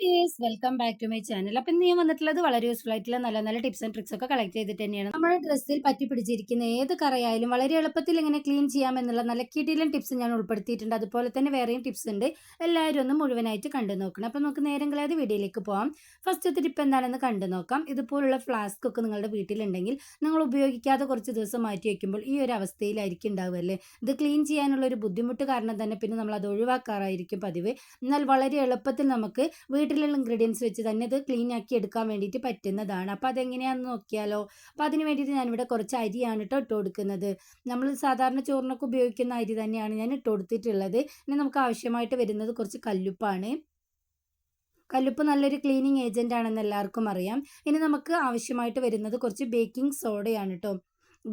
Dears welcome back to my channel അപ്പം ഇന്ന് ഞാൻ വന്നിട്ടുള്ളത് വളരെ യൂസ്ഫുൾ ആയിട്ടുള്ള നല്ല നല്ല ടിപ്സ് ആൻഡ് ട്രിക്സ് ഒക്കെ കളക്ട് ചെയ്തിട്ട് തന്നെയാണ്. നമ്മുടെ ഡ്രസ്സിൽ പറ്റി പിടിച്ചിരിക്കുന്ന ഏത് കറയായാലും വളരെ എളുപ്പത്തിൽ എങ്ങനെ ക്ലീൻ ചെയ്യാം എന്നുള്ള നല്ല കിടിലൻ ടിപ്സ് ഞാൻ ഉൾപ്പെടുത്തിയിട്ടുണ്ട്. അതുപോലെ തന്നെ വേറെയും ടിപ്സ് ഉണ്ട്. എല്ലാവരും ഒന്ന് മുഴുവനായിട്ട് കണ്ടു നോക്കണം. അപ്പം നമുക്ക് നേരം കളയാതെ വീഡിയോയിലേക്ക് പോകാം ഫസ്റ്റത്തെ ടിപ്പ് എന്താണെന്ന് കണ്ടു നോക്കാം. ഇതുപോലുള്ള ഫ്ലാസ്ക് ഒക്കെ നിങ്ങളുടെ വീട്ടിലുണ്ടെങ്കിൽ നിങ്ങൾ ഉപയോഗിക്കാതെ കുറച്ച് ദിവസം മാറ്റി വയ്ക്കുമ്പോൾ ഈ ഒരു അവസ്ഥയിലായിരിക്കും ഉണ്ടാവുമല്ലേ ഇത് ക്ലീൻ ചെയ്യാനുള്ള ഒരു ബുദ്ധിമുട്ട് കാരണം തന്നെ പിന്നെ നമ്മൾ അത് ഒഴിവാക്കാറായിരിക്കും പതിവ്. എന്നാൽ വളരെ എളുപ്പത്തിൽ നമുക്ക് വീട്ടിലുള്ള ഇൻഗ്രീഡിയൻസ് വെച്ച് തന്നെ ഇത് ക്ലീൻ ആക്കി എടുക്കാൻ വേണ്ടിയിട്ട് പറ്റുന്നതാണ്. അപ്പോൾ അതെങ്ങനെയാണെന്ന് നോക്കിയാലോ? അപ്പോൾ അതിന് വേണ്ടിയിട്ട് ഞാനിവിടെ കുറച്ച് അരിയാണ് കേട്ടോ ഇട്ട് കൊടുക്കുന്നത്. നമ്മൾ സാധാരണ ചോറിനൊക്കെ ഉപയോഗിക്കുന്ന അരി തന്നെയാണ് ഞാൻ ഇട്ട് കൊടുത്തിട്ടുള്ളത്. ഇനി നമുക്ക് ആവശ്യമായിട്ട് വരുന്നത് കുറച്ച് കല്ലുപ്പാണ്. കല്ലുപ്പ് നല്ലൊരു ക്ലീനിങ് ഏജന്റ് ആണെന്ന് എല്ലാവർക്കും അറിയാം. ഇനി നമുക്ക് ആവശ്യമായിട്ട് വരുന്നത് കുറച്ച് ബേക്കിംഗ് സോഡയാണ് കേട്ടോ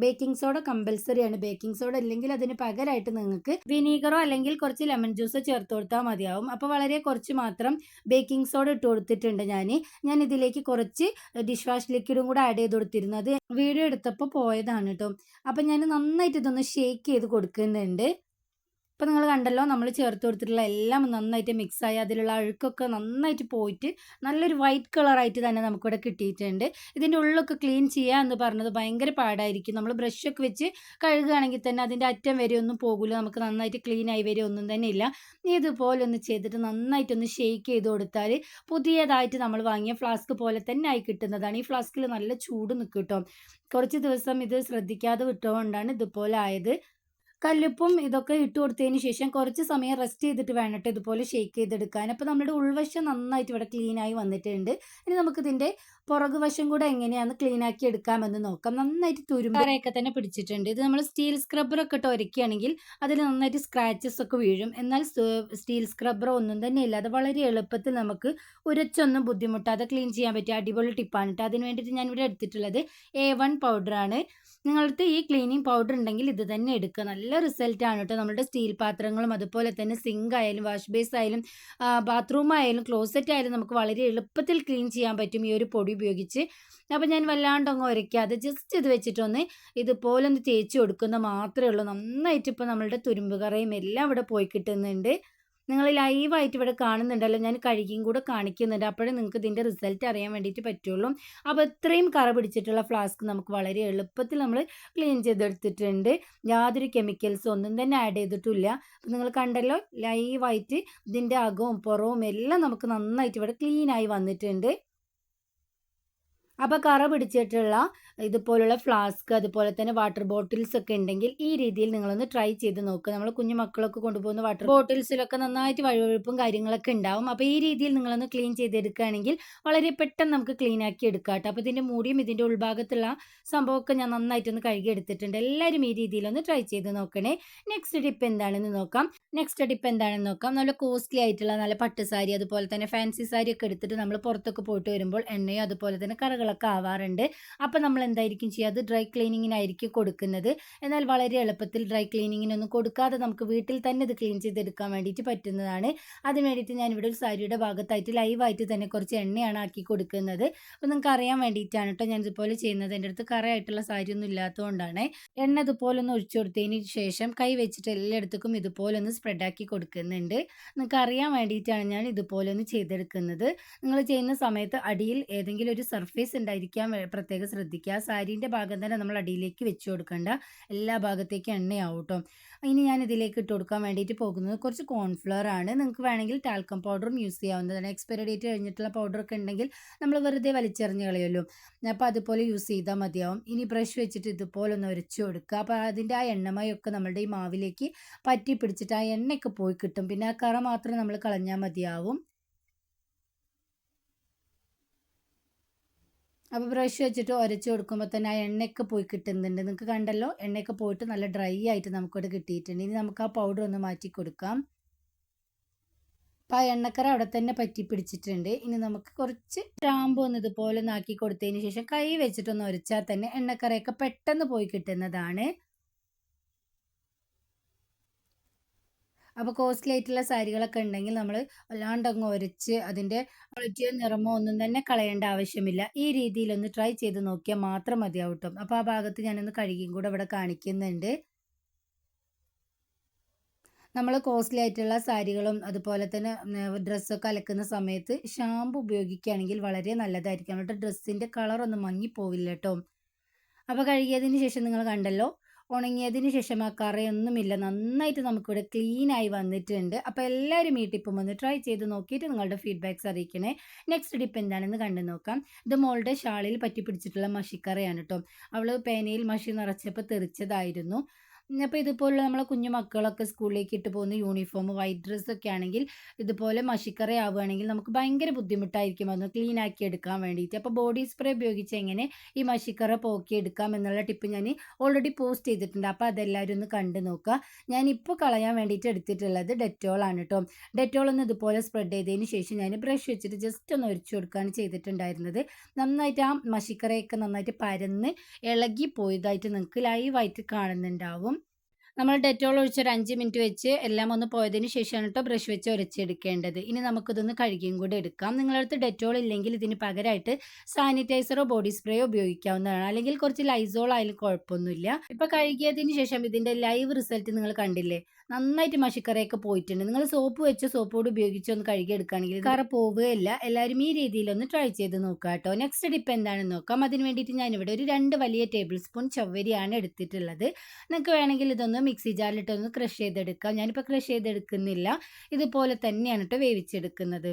ബേക്കിംഗ് സോഡ കമ്പൽസറി ആണ്. ബേക്കിംഗ് സോഡ ഇല്ലെങ്കിൽ അതിന് പകരമായിട്ട് നിങ്ങൾക്ക് വിനീഗറോ അല്ലെങ്കിൽ കുറച്ച് ലെമൺ ജ്യൂസോ ചേർത്ത് കൊടുത്താൽ മതിയാവും. അപ്പോൾ വളരെ കുറച്ച് മാത്രം ബേക്കിംഗ് സോഡ ഇട്ട് കൊടുത്തിട്ടുണ്ട് ഞാൻ. ഞാൻ ഇതിലേക്ക് കുറച്ച് ഡിഷ് വാഷ് ലിക്വിഡും കൂടെ ആഡ് ചെയ്ത് കൊടുത്തിരുന്നത് വീഡിയോ എടുത്തപ്പോൾ പോയതാണ് കേട്ടോ. അപ്പം ഞാൻ നന്നായിട്ട് ഇതൊന്ന് ഷേക്ക് ചെയ്ത് കൊടുക്കുന്നുണ്ട്. ഇപ്പം നിങ്ങൾ കണ്ടല്ലോ നമ്മൾ ചേർത്ത് കൊടുത്തിട്ടുള്ള എല്ലാം നന്നായിട്ട് മിക്സായി അതിലുള്ള അഴുക്കൊക്കെ നന്നായിട്ട് പോയിട്ട് നല്ലൊരു വൈറ്റ് കളറായിട്ട് തന്നെ നമുക്കിവിടെ കിട്ടിയിട്ടുണ്ട്. ഇതിന്റെ ഉള്ളൊക്കെ ക്ലീൻ ചെയ്യുക എന്ന് പറഞ്ഞത് ഭയങ്കര പാടായിരിക്കും. നമ്മൾ ബ്രഷൊക്കെ വെച്ച് കഴുകുകയാണെങ്കിൽ തന്നെ അതിന്റെ അറ്റം വരെ ഒന്നും പോകില്ല നമുക്ക് നന്നായിട്ട് ക്ലീൻ ആയി വരെ ഒന്നും തന്നെ ഇല്ല. നീ ഇതുപോലെ ഒന്ന് ചെയ്തിട്ട് നന്നായിട്ടൊന്ന് ഷെയ്ക്ക് ചെയ്ത് കൊടുത്താൽ പുതിയതായിട്ട് നമ്മൾ വാങ്ങിയ ഫ്ലാസ്ക് പോലെ തന്നെ ആയി കിട്ടുന്നതാണ്. ഈ ഫ്ലാസ്കിൽ നല്ല ചൂട് നിൽക്കും കേട്ടോ കുറച്ച് ദിവസം ഇത് ശ്രദ്ധിക്കാതെ വിട്ടുകൊണ്ടാണ് ഇതുപോലെ ആയത്. കല്ലുപ്പും ഇതൊക്കെ ഇട്ട് കൊടുത്തതിന് ശേഷം കുറച്ച് സമയം റെസ്റ്റ് ചെയ്തിട്ട് വേണ്ടിട്ട് ഇതുപോലെ ഷേക്ക് ചെയ്തെടുക്കാൻ. അപ്പോൾ നമ്മുടെ ഉൾവശം നന്നായിട്ട് ഇവിടെ ക്ലീനായി വന്നിട്ടുണ്ട്. ഇനി നമുക്ക് ഇതിന്റെ പുറകു വശം കൂടെ എങ്ങനെയാണ് ക്ലീൻ ആക്കി എടുക്കാമെന്ന് നോക്കാം. നന്നായിട്ട് തുരുമ്പറയൊക്കെ തന്നെ പിടിച്ചിട്ടുണ്ട്. ഇത് നമ്മൾ സ്റ്റീൽ സ്ക്രബ്ബറൊക്കെ ഇട്ട് ഒരുക്കുകയാണെങ്കിൽ അതിൽ നന്നായിട്ട് സ്ക്രാച്ചസ് ഒക്കെ വീഴും. എന്നാൽ സ്റ്റീൽ സ്ക്രബ്ബർ ഒന്നും തന്നെ ഇല്ല. അത് വളരെ എളുപ്പത്തിൽ നമുക്ക് ഉരച്ചൊന്നും ബുദ്ധിമുട്ടാതെ ക്ലീൻ ചെയ്യാൻ പറ്റിയ അടിപൊളി ടിപ്പാണ് കേട്ടോ അതിന് വേണ്ടിയിട്ട് ഞാനിവിടെ എടുത്തിട്ടുള്ളത് എ വൺ പൗഡറാണ് നിങ്ങളടുത്ത് ഈ ക്ലീനിങ് പൗഡർ ഉണ്ടെങ്കിൽ ഇത് തന്നെ എടുക്കുക. നല്ല റിസൾട്ടാണ് കേട്ടോ നമ്മുടെ സ്റ്റീൽ പാത്രങ്ങളും അതുപോലെ തന്നെ സിങ്ക് ആയാലും വാഷ് ബേസ് ആയാലും ബാത്റൂം ആയാലും ക്ലോസറ്റ് ആയാലും നമുക്ക് വളരെ എളുപ്പത്തിൽ ക്ലീൻ ചെയ്യാൻ പറ്റും ഈ ഒരു പൊടി ഉപയോഗിച്ച്. അപ്പോൾ ഞാൻ വല്ലാണ്ട് അങ്ങ് ഉരയ്ക്കാതെ ജസ്റ്റ് ഇത് വെച്ചിട്ടൊന്ന് ഇതുപോലെ ഒന്ന് തേച്ച് കൊടുക്കുന്ന മാത്രമേ ഉള്ളൂ. നന്നായിട്ട് ഇപ്പോൾ നമ്മളുടെ തുരുമ്പ് കറയും എല്ലാം ഇവിടെ പോയി കിട്ടുന്നുണ്ട്. നിങ്ങൾ ലൈവായിട്ട് ഇവിടെ കാണുന്നുണ്ടല്ലോ. ഞാൻ കഴുകിയും കൂടെ കാണിക്കുന്നുണ്ട്. അപ്പോഴേ നിങ്ങൾക്ക് ഇതിന്റെ റിസൾട്ട് അറിയാൻ വേണ്ടിയിട്ട് പറ്റുള്ളൂ. അപ്പോൾ ഇത്രയും കറ പിടിച്ചിട്ടുള്ള ഫ്ലാസ്ക് നമുക്ക് വളരെ എളുപ്പത്തിൽ നമ്മൾ ക്ലീൻ ചെയ്തെടുത്തിട്ടുണ്ട്. യാതൊരു കെമിക്കൽസും ഒന്നും തന്നെ ആഡ് ചെയ്തിട്ടില്ല. അപ്പോൾ നിങ്ങൾ കണ്ടല്ലോ ലൈവായിട്ട് ഇതിന്റെ അകവും പുറവും എല്ലാം നമുക്ക് നന്നായിട്ട് ഇവിടെ ക്ലീനായി വന്നിട്ടുണ്ട്. അപ്പോൾ കറ പിടിച്ചിട്ടുള്ള ഇതുപോലുള്ള ഫ്ലാസ്ക് അതുപോലെ തന്നെ വാട്ടർ ബോട്ടിൽസ് ഒക്കെ ഉണ്ടെങ്കിൽ ഈ രീതിയിൽ നിങ്ങളൊന്ന് ട്രൈ ചെയ്ത് നോക്കുക നമ്മൾ കുഞ്ഞു മക്കളൊക്കെ കൊണ്ടുപോകുന്ന വാട്ടർ ബോട്ടിൽസിലൊക്കെ നന്നായിട്ട് വഴുവഴുപ്പും കാര്യങ്ങളൊക്കെ ഉണ്ടാവും അപ്പോൾ ഈ രീതിയിൽ നിങ്ങളൊന്ന് ക്ലീൻ ചെയ്തെടുക്കുകയാണെങ്കിൽ വളരെ പെട്ടെന്ന് നമുക്ക് ക്ലീൻ ആക്കി എടുക്കാം കേട്ടോ അപ്പോൾ ഇതിന്റെ മൂടിയും ഇതിന്റെ ഉൾഭാഗത്തുള്ള സംഭവമൊക്കെ ഞാൻ നന്നായിട്ടൊന്ന് കഴുകി എടുത്തിട്ടുണ്ട്. എല്ലാവരും ഈ രീതിയിലൊന്ന് ട്രൈ ചെയ്ത് നോക്കണേ. നെക്സ്റ്റ് ടിപ്പ് എന്താണെന്ന് നോക്കാം. നെക്സ്റ്റ് ടിപ്പ് എന്താണെന്ന് നോക്കാം. നല്ല കോസ്റ്റ്ലി ആയിട്ടുള്ള നല്ല പട്ട് സാരി അതുപോലെ തന്നെ ഫാൻസി സാരി ഒക്കെ എടുത്തിട്ട് നമ്മൾ പുറത്തൊക്കെ പോയിട്ട് വരുമ്പോൾ എണ്ണയോ അതുപോലെ തന്നെ കറകളൊക്കെ ആവാറുണ്ട്. അപ്പോൾ നമ്മൾ എന്തായിരിക്കും ചെയ്യുക? അത് ഡ്രൈ ക്ലീനിങ്ങിനായിരിക്കും കൊടുക്കുന്നത്. എന്നാൽ വളരെ എളുപ്പത്തിൽ ഡ്രൈ ക്ലീനിങ്ങിനൊന്നും കൊടുക്കാതെ നമുക്ക് വീട്ടിൽ തന്നെ ഇത് ക്ലീൻ ചെയ്തെടുക്കാൻ വേണ്ടിയിട്ട് പറ്റുന്നതാണ്. അതിന് വേണ്ടിയിട്ട് ഞാൻ ഇവിടെ ഒരു സാരിയുടെ ഭാഗത്തായിട്ട് ലൈവായിട്ട് തന്നെ കുറച്ച് എണ്ണയാണ് ആക്കി കൊടുക്കുന്നത്. അപ്പോൾ നിങ്ങൾക്ക് അറിയാൻ വേണ്ടിയിട്ടാണ് കേട്ടോ ഞാൻ ഇതുപോലെ ചെയ്യുന്നത്. എന്റെ അടുത്ത് സാരി ഒന്നും ഇല്ലാത്തതുകൊണ്ടാണ്. എണ്ണ ഇതുപോലെ ഒന്ന് ഒഴിച്ചു കൊടുത്തതിന് ശേഷം കൈ വെച്ചിട്ട് എല്ലായിടത്തേക്കും ഇതുപോലെ ഒന്ന് സ്പ്രെഡാക്കി കൊടുക്കുന്നുണ്ട്. നിങ്ങൾക്ക് അറിയാൻ വേണ്ടിയിട്ടാണ് ഞാൻ ഇതുപോലെ ഒന്ന് ചെയ്തെടുക്കുന്നത്. നിങ്ങൾ ചെയ്യുന്ന സമയത്ത് അടിയിൽ ഏതെങ്കിലും ഒരു സർഫേസ് ഉണ്ടായിരിക്കാൻ പ്രത്യേകം ശ്രദ്ധിക്കുക. സാരീന്റെ ഭാഗം തന്നെ നമ്മൾ അടിയിലേക്ക് വെച്ച് കൊടുക്കേണ്ട. എല്ലാ ഭാഗത്തേക്കും എണ്ണയാവും കേട്ടോ ഇനി ഞാൻ ഇതിലേക്ക് ഇട്ട് കൊടുക്കാൻ വേണ്ടിയിട്ട് പോകുന്നത് കുറച്ച് കോൺഫ്ലവർ ആണ്. നിങ്ങൾക്ക് വേണമെങ്കിൽ ടാൽക്കം പൗഡറും യൂസ് ചെയ്യാവുന്നതാണ്. എക്സ്പയറി ഡേറ്റ് കഴിഞ്ഞിട്ടുള്ള പൗഡറൊക്കെ ഉണ്ടെങ്കിൽ നമ്മൾ വെറുതെ വലിച്ചെറിഞ്ഞ് കളയുമല്ലോ. അപ്പോൾ അതുപോലെ യൂസ് ചെയ്താൽ മതിയാവും. ഇനി ബ്രഷ് വെച്ചിട്ട് ഇതുപോലെ ഒന്ന് ഉരച്ചു കൊടുക്കുക. അപ്പോൾ അതിന്റെ ആ എണ്ണമയൊക്കെ നമ്മളുടെ ഈ മാവിലേക്ക് പറ്റി പിടിച്ചിട്ട് ആ എണ്ണയൊക്കെ പോയി കിട്ടും. പിന്നെ ആ കറ മാത്രം നമ്മൾ കളഞ്ഞാൽ മതിയാവും. അപ്പോൾ ബ്രഷ് വെച്ചിട്ട് ഉരച്ച് കൊടുക്കുമ്പോൾ തന്നെ ആ എണ്ണയൊക്കെ പോയി കിട്ടുന്നുണ്ട്. നിങ്ങൾക്ക് കണ്ടല്ലോ? എണ്ണയൊക്കെ പോയിട്ട് നല്ല ഡ്രൈ ആയിട്ട് നമുക്കിവിടെ കിട്ടിയിട്ടുണ്ട്. ഇനി നമുക്ക് ആ പൗഡർ ഒന്ന് മാറ്റി കൊടുക്കാം. അപ്പോൾ ആ എണ്ണക്കറ അവിടെ തന്നെ പറ്റി പിടിച്ചിട്ടുണ്ട്. ഇനി നമുക്ക് കുറച്ച് ടാമ്പ് ഒന്ന് ഇതുപോലെ ഒന്ന് കൊടുത്തതിന് ശേഷം കൈ വെച്ചിട്ടൊന്ന് ഉരച്ചാൽ തന്നെ എണ്ണക്കറയൊക്കെ പെട്ടെന്ന് പോയി കിട്ടുന്നതാണ്. അപ്പോൾ കോസ്റ്റ്ലി ആയിട്ടുള്ള സാരികളൊക്കെ ഉണ്ടെങ്കിൽ നമ്മൾ വല്ലാണ്ട് അങ്ങ് ഉരച്ച് അതിന്റെ ക്വാളിറ്റിയോ നിറമോ ഒന്നും തന്നെ കളയേണ്ട ആവശ്യമില്ല. ഈ രീതിയിൽ ഒന്ന് ട്രൈ ചെയ്ത് നോക്കിയാൽ മാത്രം മതിയാവട്ടും അപ്പൊ അപ്പോൾ ആ ഭാഗത്ത് ഞാനൊന്ന് കഴുകിയും കൂടെ ഇവിടെ കാണിക്കുന്നുണ്ട്. നമ്മൾ കോസ്റ്റ്ലി ആയിട്ടുള്ള സാരികളും അതുപോലെ തന്നെ ഡ്രസ്സൊക്കെ അലക്കുന്ന സമയത്ത് ഷാമ്പു ഉപയോഗിക്കുകയാണെങ്കിൽ വളരെ നല്ലതായിരിക്കും. നമ്മുടെ ഡ്രസ്സിന്റെ കളറൊന്നും മങ്ങിപ്പോവില്ല കേട്ടോ. അപ്പോൾ കഴുകിയതിന് ശേഷം നിങ്ങൾ കണ്ടല്ലോ ഉണങ്ങിയതിന് ശേഷം ആ കറയൊന്നുമില്ല. നന്നായിട്ട് നമുക്കിവിടെ ക്ലീൻ ആയി വന്നിട്ടുണ്ട്. അപ്പോൾ എല്ലാവരും ഈ ടിപ്പും ഒന്ന് ട്രൈ ചെയ്ത് നോക്കിയിട്ട് നിങ്ങളുടെ ഫീഡ്ബാക്ക്സ് അറിയിക്കണേ. നെക്സ്റ്റ് ടിപ്പ് എന്താണെന്ന് കണ്ടു നോക്കാം. ഇത് മോളുടെ ഷാളിൽ പറ്റി പിടിച്ചിട്ടുള്ള മഷിക്കറയാണ് കേട്ടോ അവൾ പേനയിൽ മഷി നിറച്ചപ്പോൾ തെറിച്ചതായിരുന്നു. അപ്പോൾ ഇതുപോലെ നമ്മളെ കുഞ്ഞു മക്കളൊക്കെ സ്കൂളിലേക്ക് ഇട്ട് പോകുന്ന യൂണിഫോം വൈറ്റ് ഡ്രസ്സൊക്കെ ആണെങ്കിൽ ഇതുപോലെ മഷിക്കറ ആവുകയാണെങ്കിൽ നമുക്ക് ഭയങ്കര ബുദ്ധിമുട്ടായിരിക്കും. അതൊന്ന് ക്ലീൻ ആക്കി എടുക്കാൻ വേണ്ടിയിട്ട്. അപ്പോൾ ബോഡി സ്പ്രേ ഉപയോഗിച്ച് എങ്ങനെ ഈ മഷിക്കറ പോക്കി എടുക്കാം എന്നുള്ള ടിപ്പ് ഞാൻ ഓൾറെഡി പോസ്റ്റ് ചെയ്തിട്ടുണ്ട്. അപ്പോൾ അതെല്ലാവരും ഒന്ന് കണ്ടു നോക്കുക. ഞാനിപ്പോൾ കളയാൻ വേണ്ടിയിട്ട് എടുത്തിട്ടുള്ളത് ഡെറ്റോളാണ് കേട്ടോ ഡെറ്റോൾ ഒന്ന് ഇതുപോലെ സ്പ്രെഡ് ചെയ്തതിന് ശേഷം ഞാൻ ബ്രഷ് വെച്ചിട്ട് ജസ്റ്റ് ഒന്ന് ഒരിച്ചു കൊടുക്കുകയാണ് ചെയ്തിട്ടുണ്ടായിരുന്നത്. നന്നായിട്ട് ആ മഷിക്കറയൊക്കെ നന്നായിട്ട് പരന്ന് ഇളകി പോയതായിട്ട് നിങ്ങൾക്ക് ലൈവായിട്ട് കാണുന്നുണ്ടാവും. നമ്മൾ ഡെറ്റോൾ ഒഴിച്ച് ഒരു അഞ്ച് മിനിറ്റ് വെച്ച് എല്ലാം ഒന്ന് പോയതിന് ശേഷമാണ് കേട്ടോ ബ്രഷ് വെച്ച് ഉരച്ചെടുക്കേണ്ടത് ഇനി നമുക്കിതൊന്ന് കഴുകിയും കൂടെ എടുക്കാം. നിങ്ങളടുത്ത് ഡെറ്റോൾ ഇല്ലെങ്കിൽ ഇതിന് പകരമായിട്ട് സാനിറ്റൈസറോ ബോഡി സ്പ്രേയോ ഉപയോഗിക്കാവുന്നതാണ്. അല്ലെങ്കിൽ കുറച്ച് ലൈസോൾ ആയാലും കുഴപ്പമൊന്നുമില്ല. ഇപ്പൊ കഴുകിയതിന് ശേഷം ഇതിന്റെ ലൈവ് റിസൾട്ട് നിങ്ങൾ കണ്ടില്ലേ? നന്നായിട്ട് മഷിക്കറയൊക്കെ പോയിട്ടുണ്ട്. നിങ്ങൾ സോപ്പ് വെച്ച് സോപ്പോട് പൊടി ഉപയോഗിച്ച് ഒന്ന് കഴുകിയെടുക്കുകയാണെങ്കിൽ കറ പോവുകയില്ല. എല്ലാവരും ഈ രീതിയിലൊന്ന് ട്രൈ ചെയ്ത് നോക്കുക കേട്ടോ നെക്സ്റ്റ് ഡിപ്പ് എന്താണെന്ന് നോക്കാം. അതിന് വേണ്ടിയിട്ട് ഞാനിവിടെ ഒരു രണ്ട് വലിയ ടേബിൾ സ്പൂൺ ചവ്വരിയാണ് എടുത്തിട്ടുള്ളത്. നിങ്ങൾക്ക് വേണമെങ്കിൽ ഇതൊന്ന് മിക്സി ജാറിലിട്ടൊന്ന് ക്രഷ് ചെയ്തെടുക്കാം ഞാനിപ്പോൾ ക്രഷ് ചെയ്തെടുക്കുന്നില്ല. ഇതുപോലെ തന്നെയാണ് കേട്ടോ വേവിച്ചെടുക്കുന്നത്.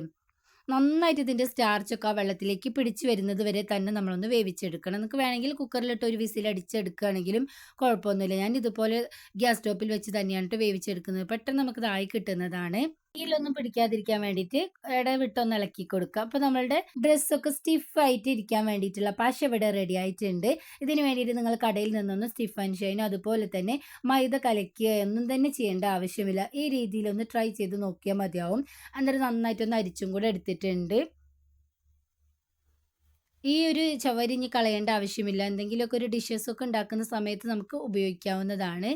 നന്നായിട്ട് ഇതിന്റെ സ്റ്റാർച്ചൊക്കെ ആ വെള്ളത്തിലേക്ക് പിടിച്ചു വരുന്നത് വരെ തന്നെ നമ്മളൊന്ന് വേവിച്ചെടുക്കണം. നിങ്ങൾക്ക് വേണമെങ്കിൽ കുക്കറിലിട്ട് ഒരു വിസിൽ അടിച്ചെടുക്കുകയാണെങ്കിലും കുഴപ്പമൊന്നുമില്ല. ഞാൻ ഇതുപോലെ ഗ്യാസ് സ്റ്റോപ്പിൽ വെച്ച് തന്നെയാണ് വേവിച്ചെടുക്കുന്നത്. പെട്ടെന്ന് നമുക്കിതായി കിട്ടുന്നതാണ്. കയ്യിലൊന്നും പിടിക്കാതിരിക്കാൻ വേണ്ടിയിട്ട് ഇടവിട്ടൊന്ന് ഇളക്കി കൊടുക്കുക. അപ്പോൾ നമ്മളുടെ ഡ്രസ്സൊക്കെ സ്റ്റിഫ് ആയിട്ട് ഇരിക്കാൻ വേണ്ടിയിട്ടുള്ള പശ ഇവിടെ റെഡി ആയിട്ടുണ്ട്. ഇതിന് വേണ്ടിയിട്ട് നിങ്ങൾ കടയിൽ നിന്നൊന്ന് സ്റ്റിഫ് ആൻഡ് ഷൈൻ അതുപോലെ തന്നെ മൈദ കലക്കുക ഒന്നും തന്നെ ചെയ്യേണ്ട ആവശ്യമില്ല. ഈ രീതിയിൽ ഒന്ന് ട്രൈ ചെയ്ത് നോക്കിയാൽ മതിയാവും. അന്നേരം നന്നായിട്ടൊന്ന് അരിച്ചും കൂടെ എടുത്തിട്ടുണ്ട്. ഈ ഒരു ചവരിഞ്ഞ് കളയേണ്ട ആവശ്യമില്ല. എന്തെങ്കിലുമൊക്കെ ഒരു ഡിഷസ് ഒക്കെ ഉണ്ടാക്കുന്ന സമയത്ത് നമുക്ക് ഉപയോഗിക്കാവുന്നതാണ്.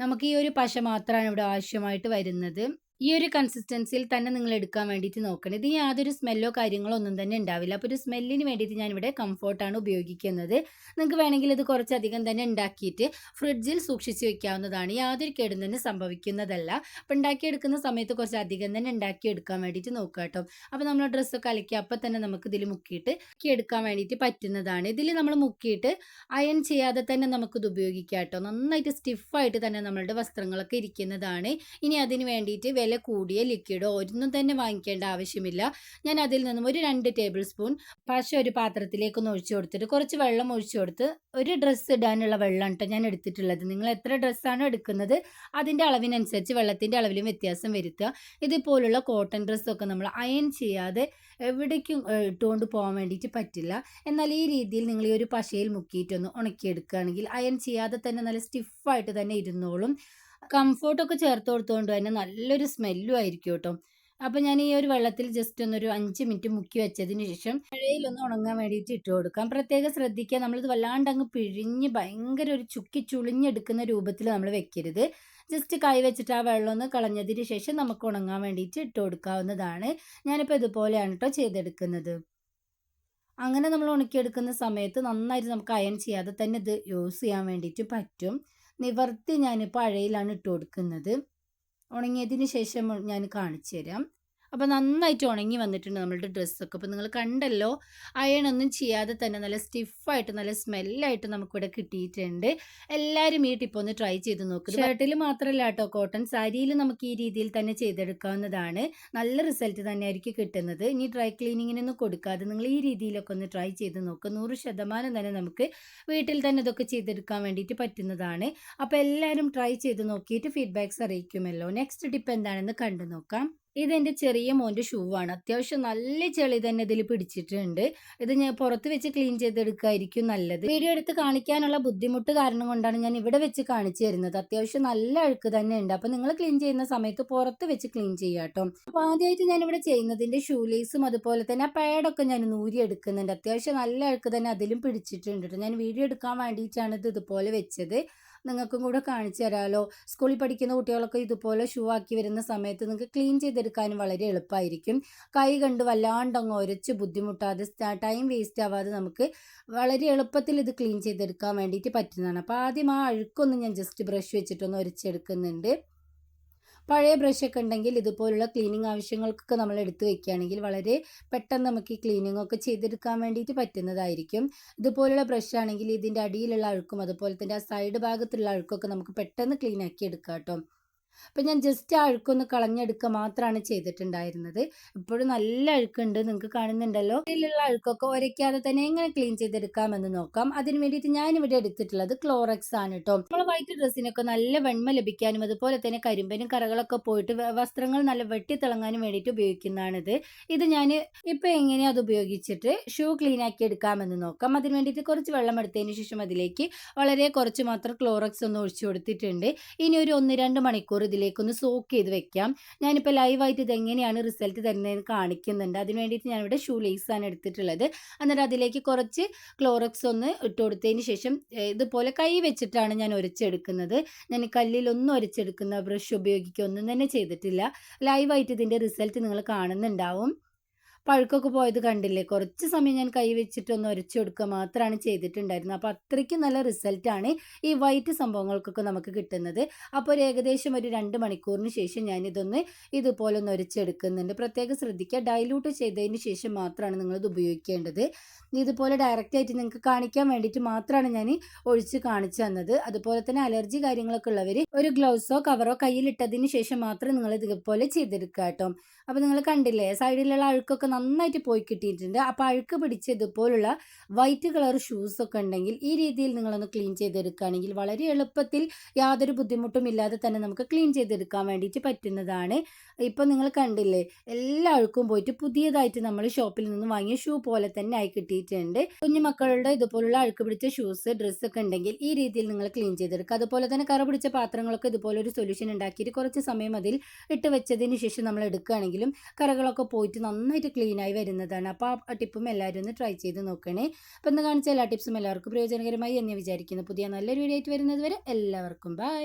നമുക്ക് ഈ ഒരു പശ മാത്രമാണ് ഇവിടെ ആവശ്യമായിട്ട് വരുന്നത്. ഈ ഒരു കൺസിസ്റ്റൻസിയിൽ തന്നെ നിങ്ങൾ എടുക്കാൻ വേണ്ടിയിട്ട് നോക്കണം. ഇത് യാതൊരു സ്മെല്ലോ കാര്യങ്ങളോ ഒന്നും തന്നെ ഉണ്ടാവില്ല. അപ്പോൾ ഒരു സ്മെല്ലിന് വേണ്ടിയിട്ട് ഞാനിവിടെ കംഫോർട്ടാണ് ഉപയോഗിക്കുന്നത്. നിങ്ങൾക്ക് വേണമെങ്കിൽ ഇത് കുറച്ചധികം തന്നെ ഉണ്ടാക്കിയിട്ട് ഫ്രിഡ്ജിൽ സൂക്ഷിച്ച് വെക്കാവുന്നതാണ്. യാതൊരു കേടും തന്നെ സംഭവിക്കുന്നതല്ല. അപ്പോൾ ഉണ്ടാക്കിയെടുക്കുന്ന സമയത്ത് കുറച്ച് അധികം തന്നെ ഉണ്ടാക്കിയെടുക്കാൻ വേണ്ടിയിട്ട് നോക്കുക കേട്ടോ. അപ്പോൾ നമ്മൾ ഡ്രസ്സൊക്കെ അലക്കി അപ്പം തന്നെ നമുക്ക് ഇതിൽ മുക്കിയിട്ട് എടുക്കാൻ വേണ്ടിയിട്ട് പറ്റുന്നതാണ്. ഇതിൽ നമ്മൾ മുക്കിയിട്ട് അയൺ ചെയ്യാതെ തന്നെ നമുക്കിത് ഉപയോഗിക്കാം കേട്ടോ. നന്നായിട്ട് സ്റ്റിഫായിട്ട് തന്നെ നമ്മളുടെ വസ്ത്രങ്ങളൊക്കെ ഇരിക്കുന്നതാണ്. ഇനി അതിന് വേണ്ടിയിട്ട് വില കൂടിയ ലിക്വിഡോ ഒന്നും തന്നെ വാങ്ങിക്കേണ്ട ആവശ്യമില്ല. ഞാൻ അതിൽ നിന്നും ഒരു രണ്ട് ടേബിൾ സ്പൂൺ പശ ഒരു പാത്രത്തിലേക്ക് ഒന്ന് ഒഴിച്ചു കൊടുത്തിട്ട് കുറച്ച് വെള്ളം ഒഴിച്ചു കൊടുത്ത് ഒരു ഡ്രസ്സ് ഇടാനുള്ള വെള്ളം കേട്ടോ ഞാൻ എടുത്തിട്ടുള്ളത്. നിങ്ങൾ എത്ര ഡ്രസ്സാണോ എടുക്കുന്നത് അതിന്റെ അളവിനനുസരിച്ച് വെള്ളത്തിന്റെ അളവിലും വ്യത്യാസം വരുത്തുക. ഇതുപോലുള്ള കോട്ടൺ ഡ്രസ്സൊക്കെ നമ്മൾ അയൺ ചെയ്യാതെ എവിടേക്കും ഇട്ടുകൊണ്ട് പോകാൻ വേണ്ടിയിട്ട് പറ്റില്ല. എന്നാൽ ഈ രീതിയിൽ നിങ്ങൾ ഈ ഒരു പശയിൽ മുക്കിയിട്ടൊന്ന് ഉണക്കിയെടുക്കുകയാണെങ്കിൽ അയൺ ചെയ്യാതെ തന്നെ നല്ല സ്റ്റിഫായിട്ട് തന്നെ ഇരുന്നോളും. കംഫോർട്ടൊക്കെ ചേർത്ത് കൊടുത്തുകൊണ്ട് തന്നെ നല്ലൊരു സ്മെല്ലും ആയിരിക്കും കേട്ടോ. അപ്പോൾ ഞാൻ ഈ ഒരു വെള്ളത്തിൽ ജസ്റ്റ് ഒന്നൊരു അഞ്ച് മിനിറ്റ് മുക്കി വെച്ചതിന് ശേഷം മഴയിലൊന്ന് ഉണങ്ങാൻ വേണ്ടിയിട്ട് ഇട്ട് കൊടുക്കാം. പ്രത്യേകം ശ്രദ്ധിക്കുക നമ്മളിത് വല്ലാണ്ട് അങ്ങ് പിഴിഞ്ഞ് ഭയങ്കര ഒരു ചുക്കി ചുളിഞ്ഞെടുക്കുന്ന രൂപത്തിൽ നമ്മൾ വെക്കരുത്. ജസ്റ്റ് കൈ വെച്ചിട്ട് ആ വെള്ളം ഒന്ന് കളഞ്ഞതിന് ശേഷം നമുക്ക് ഉണങ്ങാൻ വേണ്ടിയിട്ട് ഇട്ട് കൊടുക്കാവുന്നതാണ്. ഞാനിപ്പോൾ ഇതുപോലെയാണ് കേട്ടോ ചെയ്തെടുക്കുന്നത്. അങ്ങനെ നമ്മൾ ഉണക്കിയെടുക്കുന്ന സമയത്ത് നന്നായിട്ട് നമുക്ക് അയൺ ചെയ്യാതെ തന്നെ ഇത് യൂസ് ചെയ്യാൻ വേണ്ടിയിട്ട് പറ്റും. നിവർത്തി ഞാൻ പഴയിലാണ് ഇട്ട് കൊടുക്കുന്നത്. ഉണങ്ങിയതിന് ശേഷം ഞാൻ കാണിച്ചു തരാം. അപ്പോൾ നന്നായിട്ട് ഉണങ്ങി വന്നിട്ടുണ്ട് നമ്മളുടെ ഡ്രസ്സൊക്കെ. അപ്പോൾ നിങ്ങൾ കണ്ടല്ലോ അയൺ ഒന്നും ചെയ്യാതെ തന്നെ നല്ല സ്റ്റിഫായിട്ട് നല്ല സ്മെല്ലായിട്ട് നമുക്കിവിടെ കിട്ടിയിട്ടുണ്ട്. എല്ലാവരും ഈ ടിപ്പ് ഒന്ന് ട്രൈ ചെയ്ത് നോക്കുക ഷർട്ടിൽ മാത്രമല്ല കേട്ടോ കോട്ടൺ സാരിയിൽ നമുക്ക് ഈ രീതിയിൽ തന്നെ ചെയ്തെടുക്കാവുന്നതാണ്. നല്ല റിസൾട്ട് തന്നെ ആയിരിക്കും കിട്ടുന്നത്. ഇനി ഡ്രൈ ക്ലീനിങ്ങിനൊന്നും കൊടുക്കാതെ നിങ്ങൾ ഈ രീതിയിലൊക്കെ ഒന്ന് ട്രൈ ചെയ്ത് നോക്കുക നൂറ് ശതമാനം തന്നെ നമുക്ക് വീട്ടിൽ തന്നെ ഇതൊക്കെ ചെയ്തെടുക്കാൻ വേണ്ടിയിട്ട് പറ്റുന്നതാണ്. അപ്പോൾ എല്ലാവരും ട്രൈ ചെയ്ത് നോക്കിയിട്ട് ഫീഡ്ബാക്ക്സ് അറിയിക്കുമല്ലോ. നെക്സ്റ്റ് ടിപ്പ് എന്താണെന്ന് കണ്ടു നോക്കാം. ഇതെന്റെ ചെറിയ മോന്റെ ഷൂ ആണ്. അത്യാവശ്യം നല്ല ചെളി തന്നെ ഇതിൽ പിടിച്ചിട്ടുണ്ട്. ഇത് ഞാൻ പുറത്ത് വെച്ച് ക്ലീൻ ചെയ്തെടുക്കായിരിക്കും നല്ലത്. വീഡിയോ എടുത്ത് കാണിക്കാനുള്ള ബുദ്ധിമുട്ട് കാരണം കൊണ്ടാണ് ഞാൻ ഇവിടെ വെച്ച് കാണിച്ചു തരുന്നത്. അത്യാവശ്യം നല്ല അഴുക്ക് തന്നെ ഉണ്ട്. അപ്പം നിങ്ങൾ ക്ലീൻ ചെയ്യുന്ന സമയത്ത് പുറത്ത് വെച്ച് ക്ലീൻ ചെയ്യാം കേട്ടോ. അപ്പോൾ ആദ്യമായിട്ട് ഞാൻ ഇവിടെ ചെയ്യുന്നതിന്റെ ഷൂ ലേസും അതുപോലെ തന്നെ ആ പാഡൊക്കെ ഞാൻ നൂരി എടുക്കുന്നുണ്ട്. അത്യാവശ്യം നല്ല അഴുക്ക് തന്നെ അതിലും പിടിച്ചിട്ടുണ്ട് ഞാൻ വീഡിയോ എടുക്കാൻ വേണ്ടിയിട്ടാണ് ഇത് ഇതുപോലെ വെച്ചത്. നിങ്ങൾക്കും കൂടെ കാണിച്ചു തരാമല്ലോ സ്കൂളിൽ പഠിക്കുന്ന കുട്ടികളൊക്കെ ഇതുപോലെ ഷൂ ആക്കി വരുന്ന സമയത്ത് നിങ്ങൾക്ക് ക്ലീൻ ചെയ്തെടുക്കാനും വളരെ എളുപ്പമായിരിക്കും. കൈ കണ്ട് വല്ലാണ്ടങ്ങ് ഒരച്ച് ബുദ്ധിമുട്ടാതെ ടൈം വേസ്റ്റ് ആവാതെ നമുക്ക് വളരെ എളുപ്പത്തിൽ ഇത് ക്ലീൻ ചെയ്തെടുക്കാൻ വേണ്ടിയിട്ട് പറ്റുന്നതാണ്. അപ്പോൾ ആദ്യം ആ അഴുക്കൊന്ന് ഞാൻ ജസ്റ്റ് ബ്രഷ് വെച്ചിട്ടൊന്ന് ഒരച്ചെടുക്കുന്നുണ്ട്. പഴയ ബ്രഷൊക്കെ ഉണ്ടെങ്കിൽ ഇതുപോലുള്ള ക്ലീനിങ് ആവശ്യങ്ങൾക്കൊക്കെ നമ്മൾ എടുത്തു വെക്കുകയാണെങ്കിൽ വളരെ പെട്ടെന്ന് നമുക്ക് ഈ ക്ലീനിങ് ഒക്കെ ചെയ്തെടുക്കാൻ വേണ്ടിയിട്ട് പറ്റുന്നതായിരിക്കും. ഇതുപോലുള്ള ബ്രഷ് ആണെങ്കിൽ ഇതിന്റെ അടിയിലുള്ള അഴുക്കും അതുപോലെ തന്നെ ആ സൈഡ് ഭാഗത്തുള്ള അഴുക്കൊക്കെ നമുക്ക് പെട്ടെന്ന് ക്ലീൻ ആക്കി എടുക്കാം കേട്ടോ. അപ്പം ഞാൻ ജസ്റ്റ് ആ അഴുക്കൊന്ന് കളഞ്ഞെടുക്കുക മാത്രമാണ് ചെയ്തിട്ടുണ്ടായിരുന്നത്. ഇപ്പോഴും നല്ല അഴുക്കുണ്ട് നിങ്ങൾക്ക് കാണുന്നുണ്ടല്ലോ. ഇതിലുള്ള അഴുക്കൊക്കെ ഒരയ്ക്കാതെ തന്നെ എങ്ങനെ ക്ലീൻ ചെയ്തെടുക്കാമെന്ന് നോക്കാം. അതിന് വേണ്ടിയിട്ട് ഞാനിവിടെ എടുത്തിട്ടുള്ളത് ക്ലോറക്സ് ആണ് കേട്ടോ നമ്മൾ വൈറ്റ് ഡ്രസ്സിനൊക്കെ നല്ല വെണ്മ ലഭിക്കാനും അതുപോലെ തന്നെ കരിമ്പനും കറകളൊക്കെ പോയിട്ട് വസ്ത്രങ്ങൾ നല്ല വെട്ടി തിളങ്ങാനും വേണ്ടിയിട്ട് ഉപയോഗിക്കുന്നതാണിത്. ഇത് ഞാൻ ഇപ്പം എങ്ങനെയാണ് അത് ഉപയോഗിച്ചിട്ട് ഷൂ ക്ലീൻ ആക്കി എടുക്കാമെന്ന് നോക്കാം. അതിന് വേണ്ടിയിട്ട് കുറച്ച് വെള്ളം എടുത്തതിന് ശേഷം അതിലേക്ക് വളരെ കുറച്ച് മാത്രം ക്ലോറക്സ് ഒന്ന് ഒഴിച്ചു കൊടുത്തിട്ടുണ്ട്. ഇനി ഒരു ഒന്ന് രണ്ട് മണിക്കൂർ ഇതിലേക്കൊന്ന് സോക്ക് ചെയ്ത് വെക്കാം. ഞാനിപ്പോൾ ലൈവായിട്ട് ഇത് എങ്ങനെയാണ് റിസൾട്ട് തരുന്നതെന്ന് കാണിക്കുന്നുണ്ട്. അതിന് വേണ്ടിയിട്ട് ഞാനിവിടെ ഷൂ ലേസാണ് എടുത്തിട്ടുള്ളത്. എന്നിട്ട് അതിലേക്ക് കുറച്ച് ക്ലോറക്സ് ഒന്ന് ഇട്ട് കൊടുത്തതിന് ശേഷം ഇതുപോലെ കൈ വെച്ചിട്ടാണ് ഞാൻ ഒരച്ചെടുക്കുന്നത്. ഞാൻ കല്ലിലൊന്നും ഒരച്ചെടുക്കുന്ന ബ്രഷ് ഉപയോഗിക്കുക ഒന്നും തന്നെ ചെയ്തിട്ടില്ല. ലൈവായിട്ട് ഇതിന്റെ റിസൾട്ട് നിങ്ങൾ കാണുന്നുണ്ടാവും. പഴുക്കൊക്കെ പോയത് കണ്ടില്ലേ? കുറച്ച് സമയം ഞാൻ കൈ വെച്ചിട്ട് ഒന്ന് ഉരച്ചു കൊടുക്കുക മാത്രമാണ് ചെയ്തിട്ടുണ്ടായിരുന്നത്. അപ്പോൾ അത്രയ്ക്ക് നല്ല റിസൾട്ടാണ് ഈ വൈറ്റ് സംഭവങ്ങൾക്കൊക്കെ നമുക്ക് കിട്ടുന്നത്. അപ്പോൾ ഒരു ഏകദേശം ഒരു രണ്ട് മണിക്കൂറിന് ശേഷം ഞാനിതൊന്ന് ഇതുപോലെ ഒന്ന് ഉരച്ചെടുക്കുന്നുണ്ട് പ്രത്യേകം ശ്രദ്ധിക്കുക. ഡൈലൂട്ട് ചെയ്തതിന് ശേഷം മാത്രമാണ് നിങ്ങളിത് ഉപയോഗിക്കേണ്ടത്. ഇതുപോലെ ഡയറക്റ്റ് ആയിട്ട് നിങ്ങൾക്ക് കാണിക്കാൻ വേണ്ടിയിട്ട് മാത്രമാണ് ഞാൻ ഒഴിച്ച് കാണിച്ചു തന്നത്. അതുപോലെ തന്നെ അലർജി കാര്യങ്ങളൊക്കെ ഉള്ളവർ ഒരു ഗ്ലൗസോ കവറോ കയ്യിലിട്ടതിന് ശേഷം മാത്രം നിങ്ങൾ ഇതുപോലെ ചെയ്തെടുക്കുക കേട്ടോ. അപ്പോൾ നിങ്ങൾ കണ്ടില്ലേ? സൈഡിലുള്ള അഴുക്കൊക്കെ നന്നായിട്ട് പോയി കിട്ടിയിട്ടുണ്ട്. അപ്പോൾ അഴുക്ക് പിടിച്ച ഇതുപോലുള്ള വൈറ്റ് കളർ ഷൂസ് ഒക്കെ ഉണ്ടെങ്കിൽ ഈ രീതിയിൽ നിങ്ങളൊന്ന് ക്ലീൻ ചെയ്തെടുക്കുകയാണെങ്കിൽ വളരെ എളുപ്പത്തിൽ യാതൊരു ബുദ്ധിമുട്ടും ഇല്ലാതെ തന്നെ നമുക്ക് ക്ലീൻ ചെയ്തെടുക്കാൻ വേണ്ടിയിട്ട് പറ്റുന്നതാണ്. ഇപ്പം നിങ്ങൾ കണ്ടില്ലേ എല്ലാ അഴുക്കും പോയിട്ട് പുതിയതായിട്ട് നമ്മൾ ഷോപ്പിൽ നിന്ന് വാങ്ങിയ ഷൂ പോലെ തന്നെ ആയി കിട്ടിയിട്ടുണ്ട്. കുഞ്ഞു മക്കളുടെ ഇതുപോലുള്ള അഴുക്ക് പിടിച്ച ഷൂസ് ഡ്രസ്സ് ഒക്കെ ഉണ്ടെങ്കിൽ ഈ രീതിയിൽ നിങ്ങൾ ക്ലീൻ ചെയ്തെടുക്കുക. അതുപോലെ തന്നെ കറ പിടിച്ച പാത്രങ്ങളൊക്കെ ഇതുപോലെ ഒരു സൊല്യൂഷൻ ഉണ്ടാക്കിയിട്ട് കുറച്ച് സമയം അതിൽ ഇട്ട് വെച്ചതിന് ശേഷം നമ്മൾ എടുക്കുകയാണെങ്കിലും കറകളൊക്കെ പോയിട്ട് നന്നായിട്ട് ക്ലീൻ ആയി വരുന്നതാണ്. അപ്പോൾ ആ ടിപ്പും എല്ലാവരും ഒന്ന് ട്രൈ ചെയ്ത് നോക്കണേ. അപ്പോൾ ഇന്ന് കാണിച്ച എല്ലാ ടിപ്സും എല്ലാവർക്കും പ്രയോജനകരമായി എന്ന് വിചാരിക്കുന്നു. പുതിയ നല്ലൊരു വീഡിയോ ആയിട്ട് വരുന്നത് വരെ എല്ലാവർക്കും ബൈ